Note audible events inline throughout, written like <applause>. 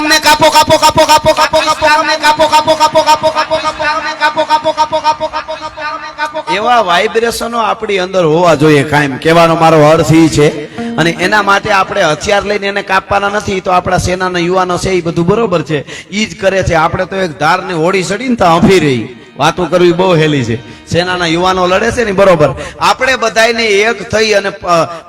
કામને કાપો કાપો કાપો કાપો કાપો કાપો કામને કાપો કાપો કાપો કાપો કાપો કાપો કામને કાપો કાપો કાપો કાપો કાપો કાપો કામને એવા વાઇબ્રેશનો આપણી અંદર હોવા જોઈએ કાયમ કહેવાનો મારો અર્થ એ છે અને એના માટે આપણે હથિયાર લઈને એને કાપવાના નથી તો આપણા સેનાના યુવાનો છે એ બધું બરોબર છે એ જ કરે છે આપણે તો એક ધારને હોડી ચડીને તો હંફી રહી વાતો કરવી બહુ હેલી છે સેનાના યુવાનો લડે છે ને બરોબર આપણે બધાયને એક થઈ અને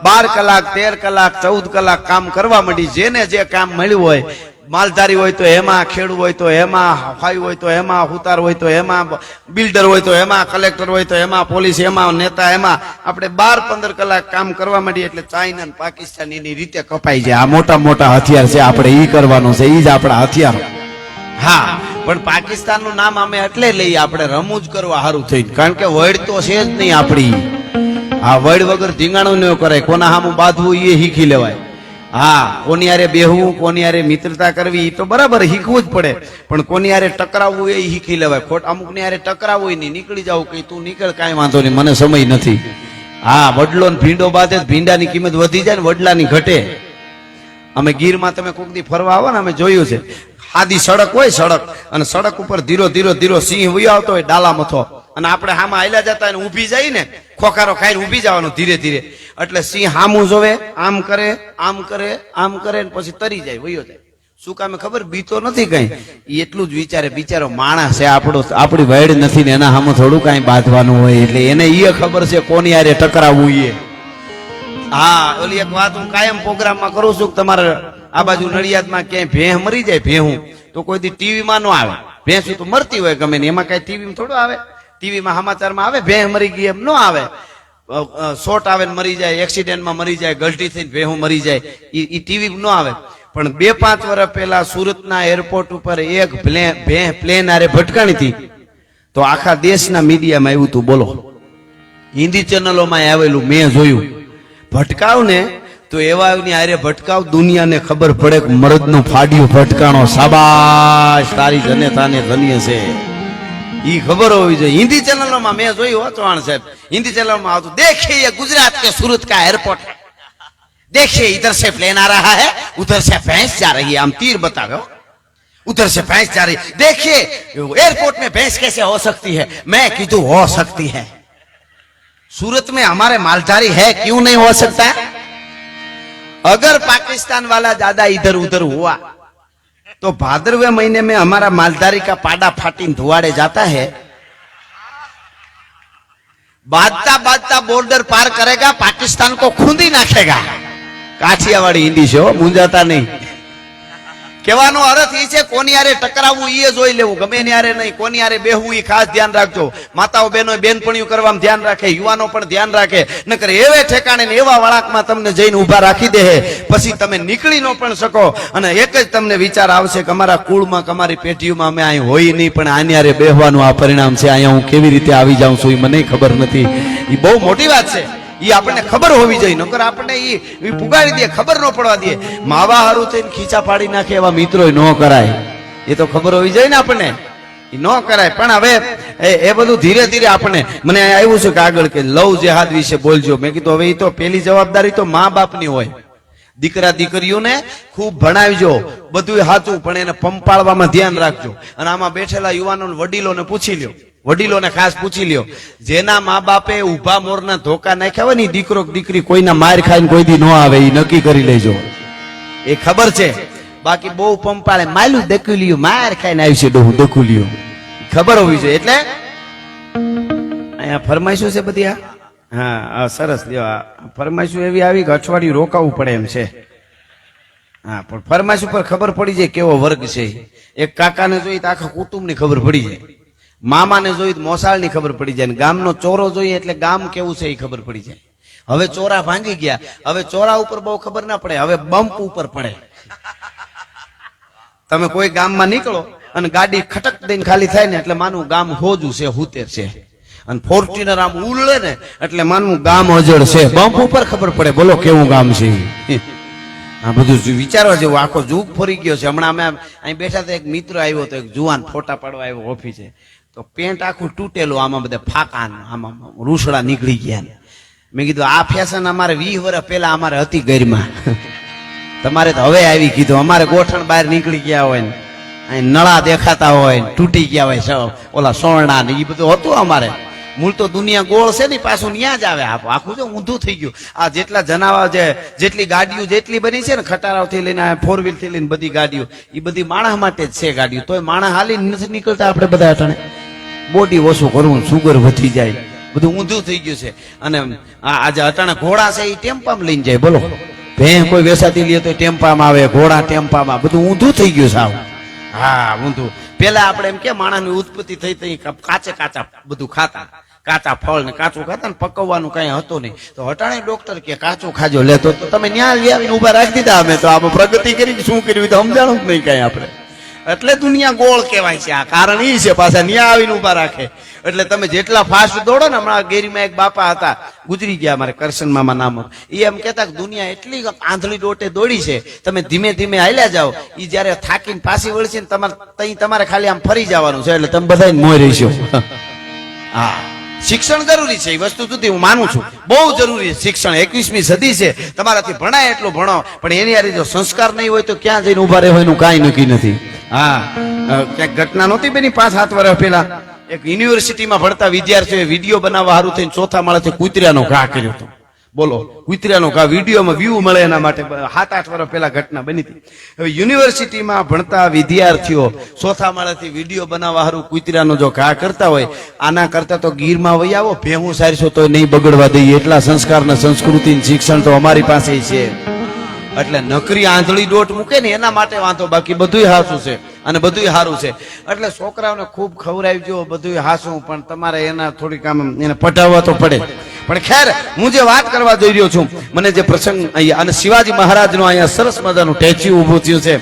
બાર કલાક તેર કલાક ચૌદ કલાક કામ કરવા માંડી જેને જે કામ મળ્યું હોય માલધારી હોય તો એમાં, ખેડૂત હોય તો એમાં હફાઈ હોય તો એમાં, હુતાર હોય તો એમાં, બિલ્ડર હોય તો એમાં, કલેક્ટર હોય તો એમાં, પોલીસ એમાં, નેતા એમાં. આપણે બાર પંદર કલાક કામ કરવા માંડીએ એટલે ચાઇના અને પાકિસ્તાન એની રીતે કપાઈ જાય. આ મોટા મોટા હથિયાર છે, આપણે ઈ કરવાનું છે, ઈ જ આપણા હથિયાર. હા, પણ પાકિસ્તાનનું નામ અમે એટલે લઈએ, આપણે રમૂજ કરવા સારું થઈ કારણ કે વડ તો છે જ નહીં આપણી. આ વડ વગર ધીંગાણું ન કરાય. કોના સામું બાંધવું એ શીખી લેવાય. હા, કોની યારે બેહવું, કોની યારે મિત્રતા કરવી એ તો બરાબર શીખવું જ પડે. પણ કોની યારે ટકરાવવું એ શીખી લેવાય. ખોટ અમુકની હારે ટકરાવવું નહીં નીકળી જાવ કે તું નીકળ, કાંઈ વાંધો નહીં, મને સમય નથી. હા, વડલો ને ભીંડો બાદ ભીંડાની કિંમત વધી જાય ને વડલાની ઘટે. અમે ગીરમાં તમે કોક દી ફરવા આવો ને, અમે જોયું છે. આદી સડક હોય સડક, અને સડક ઉપર ધીરો ધીરો ધીરો સિંહ વયો આવતો હોય, ડાલા મથો. અને આપણે હામાં આયલા જતા ઊભી જાય ને ખોખારો ખાઈને ઊભી જવાનું ધીરે ધીરે. એટલે સિંહ હામું જોવે, આમ કરે આમ કરે આમ કરે પછી તરી જાય, વયો જાય. શું કામે ખબર? બીતો નથી કઈ. એટલું જ વિચારે, બિચારો માણસ છે, આપણો આપણી વૈડ નથી ને એના સામે થોડું કાંઈ બાંધવાનું હોય. એટલે એને એ ખબર છે કોની આરે ટકરાવવું એ હા, ઓલી એક વાત હું કાયમ પ્રોગ્રામમાં કરું છું તમારે આ બાજુ નડિયાદમાં ક્યાંય ભેહ મરી જાય, ભેહું. તો કોઈ દી ટીવીમાં ન આવે. ભેંસું તો મરતી હોય ગમે ને. એમાં કઈ ટીવીમાં થોડું આવે. ટીવીમાં સમાચારમાં આવે ભેહ મરી ગઈ એમ ન આવે. શોટ આવે ને મરી જાય, એક્સિડન્ટમાં મરી જાય, ગલટી થઈને ભેહું મરી જાય એ ટીવી ન આવે. પણ બે પાંચ વર્ષ પહેલા સુરતના એરપોર્ટ ઉપર એક ભેહ પ્લેન આરે ભટકાણી હતી. તો આખા દેશના મીડિયામાં આવ્યું હતું બોલો. હિન્દી ચેનલોમાં આવેલું મેં જોયું. ભટકાવ ને તો એવા આરે ભટકાવ, દુનિયાને ખબર પડે કે મરદનું ફાડ્યું ભટકાણો. સાબાશ તારી જનેતાને ધન્ય છે. ઈ ખબર હોવી જોઈએ હિન્દી ચેનલોમાં મેં જોયું હો ચૌહાણ સાહેબ હિન્દી ચેનલોમાં આવતું देखिए ये गुजरात के सूरत का एयरपोर्ट है देखिए इधर से प्लेन आ रहा है उधर से भैंस जा रही है हम तीर बतावे हो उधर से भैंस जा रही देखिए एयरपोर्ट में भैंस कैसे हो सकती है मैं कीधु हो सकती है सूरत में हमारे मालधारी है क्यों नहीं हो सकता अगर पाकिस्तान वाला ज्यादा इधर उधर हुआ तो भाद्रव्य महीने में हमारा मालधारी का पाड़ा फाटीन धुआड़े जाता है बादता बादता बॉर्डर पार करेगा पाकिस्तान को खूंदी नाखेगा काठियावाड़ी हिंदी से हो मुंजाता नहीं કહેવાનો અર્થ એ છે, કોની આરે ટકરાવવું એ જોઈ લેવું, ગમે એની આરે નહીં, કોની આરે બેહવું એ ખાસ ધ્યાન રાખજો. માતાઓ બહેનો બેનપણીઓ કરવામાં ધ્યાન રાખે, યુવાનો પણ ધ્યાન રાખે, નકર એવે ઠેકાણે ને એવા વળાંકમાં તમને જઈને ઊભા રાખી દે પછી તમે નીકળી ન પણ શકો. અને એક જ તમને વિચાર આવશે કે અમારા કુળમાં, કે અમારી પેઢીઓમાં અમે અહીં હોય નહીં, પણ આની આરે બેહવાનું આ પરિણામ છે. અહીંયા હું કેવી રીતે આવી જાઉં છું એ મને ખબર નથી. એ બહુ મોટી વાત છે. ઈ આપણને ખબર હોવી જોઈએ. નકર આપણને એ પુગાડી દે, ખબર ન પડવા દે. માવા હારું થઈને ખીચા પાડી નાખે એવા મિત્રો ન કરાય. એ તો ખબર હોવી જોઈએ ને આપણને. એ ન કરાય. પણ હવે એ એ બધું ધીરે ધીરે આપણને મને આવ્યું છે કે આગળ કે લવ જેહાદ વિશે બોલજો. મેં કીધું, હવે એ તો પેલી જવાબદારી તો મા બાપની હોય. દીકરા દીકરીઓને ખૂબ ભણાવજો. બધું સાચું, પણ એને પંપાળવામાં ધ્યાન રાખજો. અને આમાં બેઠેલા યુવાનો વડીલોને પૂછી લ્યો. વડીલોને ખાસ પૂછી લ્યો. જેના મા બાપે ઊભા મોરના ધોકા નાખ્યા હોય ને દીકરો દીકરી કોઈના માર ખાઈને કોઈ દી ન આવે એ નક્કી કરી લેજો. એ ખબર છે? બાકી બહુ પંપાળે માયલું દકુલિયું માર ખાઈને આવી છે ડોહું દકુલિયું ખબર હોવી જોઈએ. એટલે? અહીંયા ફરમાઈશું છે બધી આ? હા સરસ. લ્યો ફરમાઈશું એવી આવી કે અઠવાડિયું રોકાવું પડે એમ છે. હા, પણ ફરમાઈશ ઉપર ખબર પડી જાય કેવો વર્ગ છે. એક કાકાને જોઈ તો આખા કુટુંબની ખબર પડી જાય. મામાને જોઈ તો મોસાળની ખબર પડી જાય ને ગામનો ચોરો જોઈએ એટલે ગામ કેવું છે એ ખબર પડી જાય. હવે ચોરા ભાંગી ગયા. હવે ચોરા ઉપર બહુ ખબર ના પડે, હવે બમ્પ ઉપર પડે. તમે કોઈ ગામમાં નીકળો અને ગાડી ખટક દઈને ખાલી થાય ને એટલે માનું ગામ હોજું છે, હુતેર છે. અને ફોર્ચ્યુનર આમ ઉલળે ને એટલે માનવું ગામ અજળ છે. બમ્પ ઉપર ખબર પડે, બોલો કેવું ગામ છે આ બધું વિચારવા જેવું આખો જુગ ફરી ગયો છે. હમણાં અમે અહીં બેઠા તો એક મિત્ર આવ્યો તો એક જુવાન ફોટા પાડવા આવ્યો ઓફિસે. તો પેન્ટ આખું તૂટેલું, આમાં બધા ફાકા આમાં રૂસડા નીકળી ગયા મેં કીધું, આ ફેશન અમારે વીસ વર્ષ પહેલા અમારે હતી ગરમાં. <laughs> તમારે તો હવે આવી કીધું, અમારે ગોઠણ બહાર નીકળી ગયા હોય ને, અહીં નળા દેખાતા હોય તૂટી ગયા હોય સૌ ઓલા સોરણા ને એ બધું હતું અમારે. મૂળ તો દુનિયા ગોળ છે ને પાછું ત્યાં જ આવે આપો આખું જો ઊંધું થઈ ગયું. આ જેટલા જનાવર છે જેટલી ગાડીઓ જેટલી બની છે ને ખટારાઓથી લઈને ફોર વ્હીલથી લઈને બધી ગાડીઓ એ બધી માણસ માટે જ છે ગાડીઓ. તોય માણસ હાલી નથી નીકળતા આપણે બધા અટાણે. બોડી ઓછું કરવું સુગર વધી જાય. બધું ઊંધું થઈ ગયું છે. અને આજે અટાણે ઘોડા છે એ ટેમ્પામાં લઈને જાય, બોલો. ભેં કોઈ વેસાતી લે તો ટેમ્પામાં આવે, ઘોડા ટેમ્પામાં બધું ઊંધું થઈ ગયું સાવ હા, ઊંધું. પેલા આપણે એમ કે માણસની ઉત્પત્તિ થઈ થઈ કાચે કાચા બધું ખાતા. કાચા ફળ ને કાચું ખાતા ને પકવવાનું કઈ હતું નહીં. તો હટાણે ડોક્ટર કે કાચું ખાજો લેતો તો તમે ન્યા લઈ આવીને ઊભા રાખી દીધા અમે. તો આમાં પ્રગતિ કરી શું કર્યું? તો સમજાણું જ નહીં કઈ આપણે. એટલે દુનિયા ગોળ કહેવાય છે આ. કારણ એ છે, પાછા ન્યા આવીને ઊભા રાખે. એટલે તમે જેટલા ફાસ્ટ દોડો ને, હમણાં ગેરીમાં એક બાપા હતા, ગુજરી ગયા મારે કરશન મામા નામ. એ એમ કહેતા કે દુનિયા એટલી આંધળી દોટે દોડી છે, તમે ધીમે ધીમે હાલ્યા જાઓ. એ જ્યારે થાકીને પાછી વળશે ને, તમારે તઈ તમારે ખાલી આમ ફરી જવાનું છે, એટલે તમે બધા મોઈ રહીશો. <laughs> હા. શિક્ષણ જરૂરી છે એ વસ્તુ સુધી હું માનું છું. બહુ જરૂરી છે શિક્ષણ. એકવીસમી સદી છે. તમારાથી ભણાય એટલું ભણો, પણ એની હારે જો સંસ્કાર નહીં હોય તો ક્યાં જઈને ઊભા એનું કાંઈ નક્કી નથી. હા. ક્યાંક ઘટના નહોતી બેની? પાંચ, સાત વર્ષ પહેલા એક યુનિવર્સિટીમાં ભણતા વિદ્યાર્થીઓએ વીડિયો બનાવવા સારું થઈને ચોથા માળેથી કૂતર્યાનો ઘા કર્યો હતો. બોલો કૂતર્યાનો ઘા વિડીયોમાં વ્યૂ મળે એના માટે સાત, આઠ વર્ષ પહેલા ઘટના બની હતી. હવે યુનિવર્સિટીમાં ભણતા વિદ્યાર્થીઓ ચોથા માળેથી વીડિયો બનાવવા સારું કુતરાનો જો ઘા કરતા હોય, આના કરતા તો ગીરમાં વહી આવો, ભેહું સારશો તો નહીં બગડવા દઈએ. એટલા સંસ્કાર ને સંસ્કૃતિ શિક્ષણ તો અમારી પાસે છે. એટલે નકરી આંધળી દોટ મૂકે ને એના માટે વાંધો. બાકી બધુંય હાસું છે અને બધુંય સારું છે. એટલે છોકરાઓને ખૂબ ખવડાવજો, બધુંય હાસું, પણ તમારે એના થોડીક આમ એને પટાવવા તો પડે. પણ ખેર, હું જે વાત કરવા જઈ રહ્યો છું, મને જે પ્રસંગ અહીંયા, અને શિવાજી મહારાજનું અહીંયા સરસ મજાનું ટેચ્યુ ઊભું થયું છે.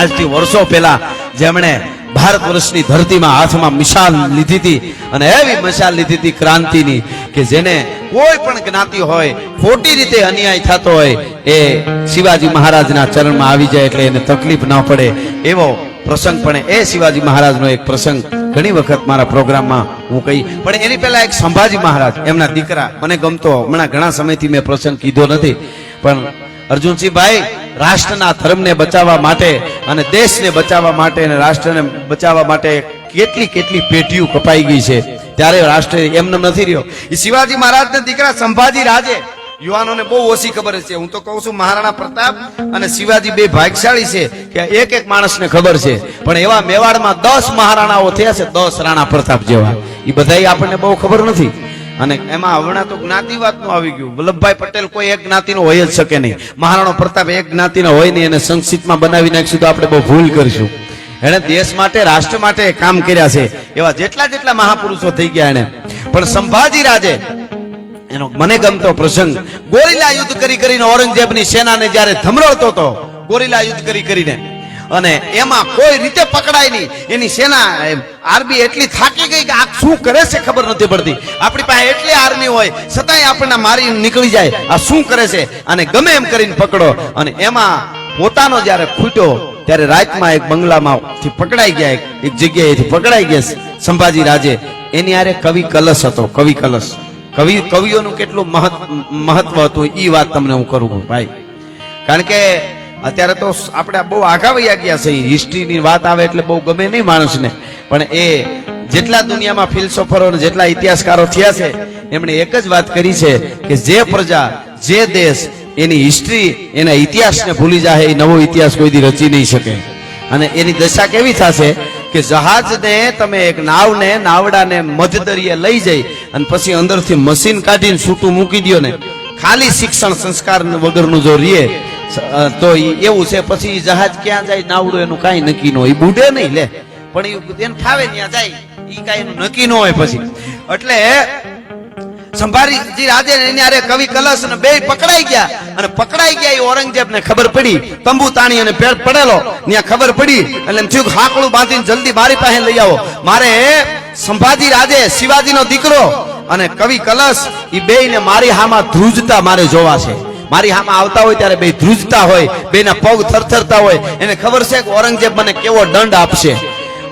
આજથી વર્ષો પહેલા જેમણે ભારત વર્ષની ધરતીમાં હાથમાં મિશાલ લીધી હતી અને એવી મિશાલ લીધી હતી ક્રાંતિની કે જેને કોઈ પણ જ્ઞાતિ હોય, ખોટી રીતે અન્યાય થતો હોય, એ શિવાજી મહારાજના ચરણમાં આવી જાય એટલે એને તકલીફ ન પડે. એવો પ્રસંગ પણ એ શિવાજી મહારાજનો એક પ્રસંગ ઘણી વખત મારા પ્રોગ્રામમાં હું કહી, પણ એની પહેલા એક સંભાજી મહારાજ, એમના દીકરા, મને ગમતો, હમણાં ઘણા સમયથી મેં પ્રસંગ કીધો નથી, પણ અર્જુનસિંહભાઈ રાષ્ટ્રના ધર્મને બચાવવા માટે અને દેશને બચાવવા માટે અને રાષ્ટ્રને બચાવવા માટે કેટલી કેટલી પેટીઓ કપાઈ ગઈ છે. ત્યારે રાષ્ટ્ર એમને નથી રહ્યો. એ શિવાજી મહારાજના દીકરા સંભાજી રાજે યુવાનોને બહુ ઓછી ખબર છે. હું તો કહું છું, મહારાણા પ્રતાપ અને શિવાજી બે ભાગશાળી છે કે એક એક માણસને ખબર છે. પણ એવા મેવાડમાં દસ મહારાણાઓ થયા છે, દસ રાણા પ્રતાપ જેવા. એ બધાય આપણને બહુ ખબર નથી. અને એમાં હમણાં તો જ્ઞાતિવાદનું આવી ગયું. વલ્લભભાઈ પટેલ કોઈ એક જ્ઞાતિનો હોય જ શકે નહીં. મહારાણો પ્રતાપ એક જ્ઞાતિનો હોય નહીં એને સંક્ષિપ્તમાં બનાવી નાખીશું તો આપણે બહુ ભૂલ કરીશું. એણે દેશ માટે, રાષ્ટ્ર માટે કામ કર્યા છે. એવા જેટલા જેટલા મહાપુરુષો થઈ ગયા એને પણ સંભાજી રાજે એનો મને ગમતો પ્રસંગ, ગોરીલા યુદ્ધ કરી કરીને ઔરંગઝેબની સેનાને જ્યારે ધમરોળતો હતો, ગોરીલા યુદ્ધ કરી કરીને અને એમાં કોઈ રીતે પકડાય નહીં. એની સેના આર્મી એટલી થાકી ગઈ કે આ શું કરે છે ખબર નથી પડતી. આપણી પાસે એટલી આર્મી હોય, છતાંય આપણને મારી નીકળી જાય. આ શું કરે છે? અને ગમે એમ કરીને પકડો. અને એમાં પોતાનો જ્યારે ખૂટ્યો, ત્યારે રાતમાં એક બંગલામાં પકડાઈ ગયા. એક- જગ્યાએથી પકડાઈ ગયા સંભાજી રાજે. એની આરે કવિ કલશ હતો, કવિ કલશ. કવિ, કવિઓનું કેટલું મહત્વ હતું એ વાત તમને હું કરું ભાઈ. કારણ કે અત્યારે તો આપણે બહુ આગાવી વયા ગયા છે. હિસ્ટ્રીની વાત આવે એટલે બહુ ગમે નહીં માણસને. પણ એ જેટલા દુનિયામાં ફિલસોફરો અને જેટલા ઇતિહાસકારો થયા છે, એમણે એક જ વાત કરી છે કે જે પ્રજા, જે દેશ, એની હિસ્ટ્રી, એના ઇતિહાસને ભૂલી જાય એ નવો ઇતિહાસ કોઈ દી રચી નહીં શકે. અને એની દશા કેવી થશે કે જહાજને તમે એક નાવને, નાવડાને મધદરિયે લઈ જઈ અને પછી અંદરથી મશીન કાઢીને છૂટું મૂકી દ્યો ને. ખાલી શિક્ષણ સંસ્કાર વગરનું જો રીએ તો એવું છે, પછી જહાજ ક્યાં જાય, નાવડું એનું કાંઈ નક્કી ન હોય. બુડે નહીં લે, પણ એને ફાવે ત્યાં જાય એ કાંઈ નક્કી ન હોય પછી. એટલે સંભારીજી રાજે ને એની કવિ કલશ અને બે પકડાઈ ગયા. અને પકડાઈ ગયા એ ઔરંગઝેબ ને ખબર પડી. તંબુ તાણી અને પેડ પડેલો ત્યાં ખબર પડી. એટલે થયું હાકડું બાંધીને જલ્દી મારી પાસે લઈ આવો. મારે સંભાજી રાજે શિવાજીનો દીકરો અને કવિ કલશ એ બે ને મારી હામાં ધ્રુજતા મારે જોવા છે. મારી હામાં આવતા હોય ત્યારે બે ધ્રુજતા હોય, બેના પગ થરથરતા હોય. એને ખબર છે કે ઔરંગઝેબ મને કેવો દંડ આપશે?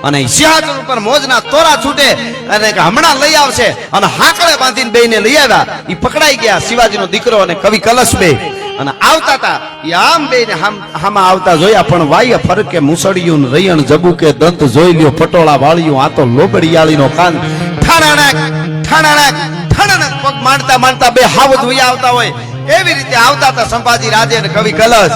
અને સિંહાસન ઉપર મોજના તોરા છૂટે અને હમણાં લઈ આવશે. અને હાકડે બાંધીને બેને લઈ આવ્યા. એ પકડાઈ ગયા શિવાજીનો દીકરો અને કવિ કલશ બે અને આવતા હતા એ આમ બે ને હામ આવતા જોયા, પણ વાય ફરકે મુસળિયું રયણ જબુ જબુકે દંત જોઈ લ્યો, પટોળા વાળ્યું આ તો લોબડિયાળીનો કાન. ઠાણાણાક ઠાણાણાક ઠાણાણાક પગ માંડતા માંડતા બે હાવ વયા આવતા હોય. એવી રીતે આવતા હતા સંભાજી રાજે અને કવિ કલશ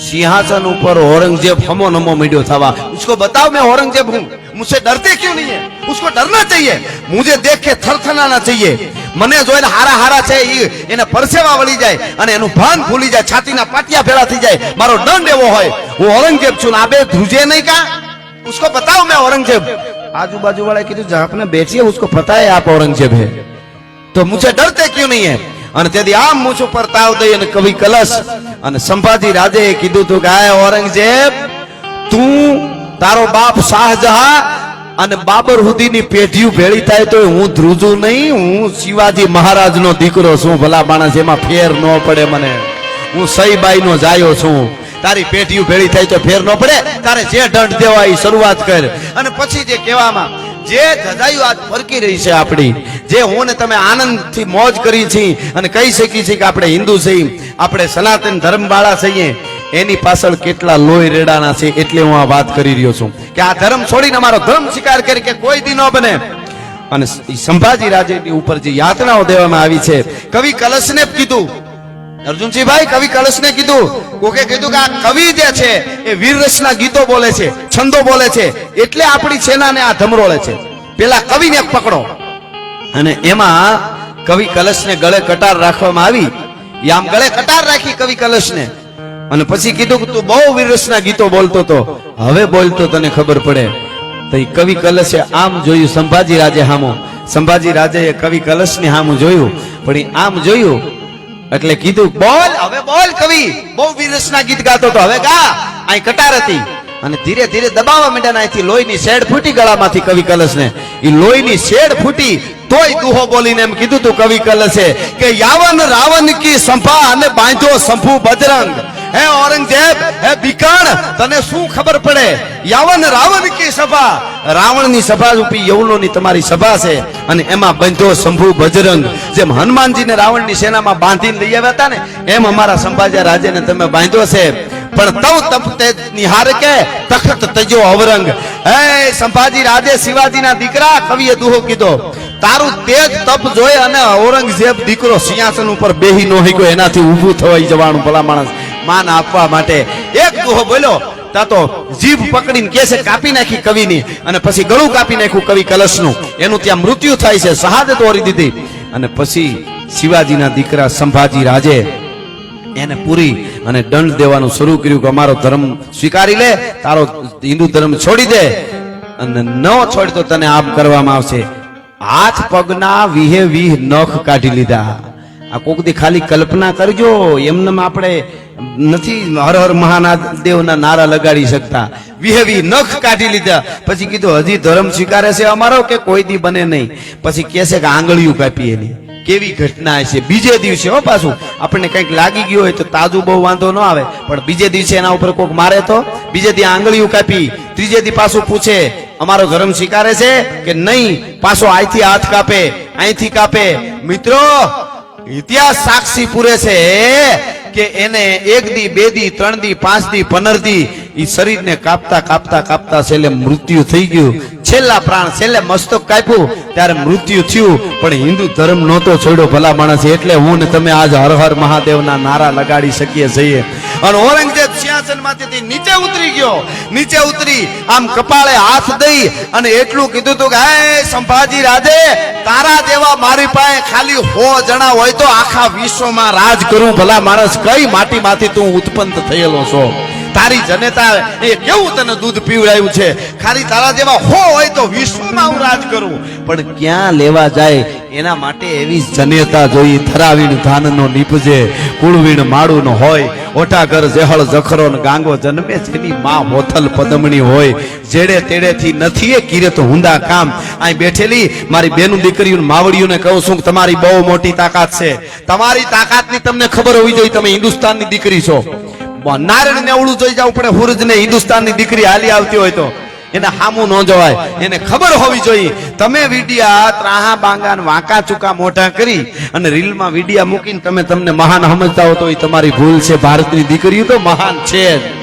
સિંહાસન ઉપર औरंगजेब હમો નમો મીડિયો થવા उसको बताओ मैं औरंगजेब हूं मुझसे डरते क्यों नहीं है उसको डरना चाहिए मुझे देख के थरथनाना चाहिए મને જોઈને હારા હારા છે એ એને પરસેવા વળી જાય અને એનું ભાન ભૂલી જાય છાતીના પાટિયા ભેળા થઈ જાય મારો દંડ એવો હોય હું ઔરંગઝેબ છું આ બે ધ્રુજે નહીં કા उसको बताओ मैं औरंगजेब आजू बाजू वाले की जो जहां अपने बेची है उसको पता है आप औरंगजेब है तो मुझे डरते क्यों नहीं है અને તેથી આમ મૂછ ઉપર તાવ દઈ અને કવિ કલશ અને સંભાજી રાજે કીધું તું કે આ ઔરંગઝેબ, તું તારો બાપ શાહજહાં અને બાબર સુધીની પેઢીઓ ભેળી થાય તો હું ધ્રુજું નહીં, હું શિવાજી મહારાજનો દીકરો છું, ભલા માણસ એમાં ફેર ન પડે મને. હું સઈબાઈ નો જાયો છું. તારી પેઢીઓ ભેળી થાય તો ફેર ન પડે. તારે જે દંડ દેવા એ શરૂઆત કર. અને પછી જે કહેવામાં જે ધજાયું આજ ફરકી રહી છે આપણી, જે હું ને તમે આનંદથી મોજ કરી છીએ અને કહી શકી છીએ કે આપણે હિન્દુ છીએ આપણે સનાતન ધર્મવાળા છીએ. એની પાછળ કેટલા લોહી રેડાના છે એટલે હું આ વાત કરી રહ્યો છું. કે આ ધર્મ છોડીને અમારો ધર્મ સ્વીકાર કરી કે કોઈ દી ન બને. અને સંભાજી રાજેની ઉપર જે યાતનાઓ દેવામાં આવી છે, કવિ કલશને કીધું અર્જુનસિંહભાઈ કવિ કળશને કીધું. કોકે કીધું કે આ કવિ જે છે એ વીર રસના ગીતો બોલે છે, છંદો બોલે છે, એટલે આપણી સેનાને આ ધમરોળે છે. પેલા કવિને પકડો. અને એમાં કવિ કલશને ગળે કટાર રાખવામાં આવી. એ આમ ગળે કટાર રાખી કવિ કલશને અને પછી કીધું કે તું બહુ વીર રસના ગીતો બોલતો તો. હવે બોલતો તને ખબર પડે. તો એ કવિ કલશે આમ જોયું સંભાજી રાજે હામો. સંભાજી રાજે કવિ કલશને હામું જોયું. પણ એ આમ જોયું એટલે કીધું, બોલ, હવે બોલ કવિ. બહુ વિરસના ગીત ગાતો તો હવે ગા. અહીં કટાર હતી. અને ધીરે ધીરે દબાવવા માંડ્યા અહીંથી લોહીની શેડ ફૂટી ગળામાંથી કવિ કલશને. એ લોહીની શેડ ફૂટી તોય દુહો બોલીને એમ કીધું તું કવિ કલશે કે યાવન રાવણ કી સંભા અને બાંધો શંભુ બજરંગ. હે ઔરંગઝેબ, હે બિકાણ તને શું ખબર પડે? યાવન રાવણ કી સભા. રાવણની સભા રૂપી યવનોની તમારી સભા છે અને એમાં બંધો, શંભુ, બજરંગ, જેમ હનુમાનજીને રાવણની સેનામાં બાંધીને લઈ આવ્યા હતા ને, એમ અમારા સંભાજા રાજ્યને તમે બાંધ્યો છે. પણ તવ તપ તે નિહાર કે તખત તજો અવરંગ. હે સંભાજી રાજે શિવાજીના દીકરા, કવિએ દુહો કીધો, તારું તેજ તપ જોઈ અને ઔરંગઝેબ દીકરો સિંહાસન ઉપર બેહી નો ગયો એનાથી ઊભું થવાઈ જવાનું ભલા માણસ. માન આપવા માટે. એક દુહો બોલ્યો, તા જીભ પકડીને કે છે, કાપી નાખી કવિની. અને પછી ગળું કાપી નાખ્યું કવિ કલશનું. એનું ત્યાં મૃત્યુ થાય છે, શહાદત ઓરી દીધી. અને પછી શિવાજીના દીકરા સંભાજી રાજે એને પૂરી અને દંડ દેવાનું શરૂ કર્યું કે અમારો ધર્મ સ્વીકારી લે, તારો હિન્દુ ધર્મ છોડી દે. અને ન છોડ તો તને આમ કરવામાં આવશે. હાથ પગના વિહે વિહ નખ કાઢી લીધા. આ કોક દી ખાલી કલ્પના કરજો એમને આપણે નથી, હર હર મહાદેવના નારા લગાડી શકતા. વિહેવી નખ કાઢી લીધા. પછી કીધું, હજી ધર્મ સ્વીકારે છે અમારો કે કોઈ દી બને નહીં? પછી કહે કે આંગળીયું કાપી એની. કેવી ઘટના છે? બીજે દિવસે, હો પાછું, આપણને કંઈક લાગી ગયું હોય તો તાજું બહુ વાંધો ન આવે. પણ બીજે દિવસે એના ઉપર કોક મારે તો? બીજે દી આંગળીયું કાપી, ત્રીજે દી પાછું પૂછે, અમારો ધર્મ સ્વીકારે છે કે નહીં? પાછો અહીંથી હાથ કાપે અહીંથી કાપે, મિત્રો, ઇતિહાસ સાક્ષી પૂરે છે કે એને એક દી, બે દી, ત્રણ દી, પાંચ દી, પંદર દી એ શરીરને કાપતા કાપતા કાપતા છેલ્લે મૃત્યુ થઈ ગયું. છેલ્લા પ્રાણ છેલ્લે મસ્તક કાપ્યું, ત્યારે મૃત્યુ થયું. પણ હિન્દુ ધર્મ નહોતો છોડ્યો, ભલા માણસ. એટલે હું ને તમે આજ હર હર મહાદેવના નારા લગાડી શકીએ છીએ. અને ઔરંગઝેબ સિંહાસન નીચે ઉતરી ગયો. નીચે ઉતરી આમ કપાળે હાથ દઈ અને એટલું કીધું તું કે, હે સંભાજી રાજે તારા જેવા મારી પાસે ખાલી હો જણા હોય તો આખા વિશ્વમાં રાજ કરું. ભલા માણસ કઈ માટીમાંથી તું ઉત્પન્ન થયેલો છો? તારી જનતા એ કેવું તને દૂધ પીવડાયું છે? ખાલી તારા જેવા હો હોય તો વિશ્વમાં હું રાજ કરું. પણ ક્યાં લેવા જાય? એના માટે એવી જનેતા જોઈ ધરાવીણ ધાનનો નીપજે કુળવીણ માળું હોય ઓટાગર જેહળ, જખરો ગાંગો જન્મે જેની માં હોથલ પદમણી હોય. જેડે તેડેથી નથી એ કિરત હુંદા કામ. અહીં બેઠેલી, મારી બેનું દીકરીઓ માવડીઓને કહું છું તમારી બહુ મોટી તાકાત છે. તમારી તાકાતની તમને ખબર હોવી જોઈએ તમે હિન્દુસ્તાનની દીકરી છો. નારાયણ ને અવળું જોઈ જવું પડે હુરજ ને હિન્દુસ્તાનની દીકરી હાલી આવતી હોય તો એને હામું ન જવાય. એને ખબર હોવી જોઈએ. તમે વિડિયા ત્રાહા બાંગા વાંકા ચૂકા મોઢા કરી અને રીલમાં વિડિયા મૂકીને તમે તમને મહાન સમજતા હો તો એ તમારી ભૂલ છે. ભારતની દીકરીઓ તો મહાન છે જ.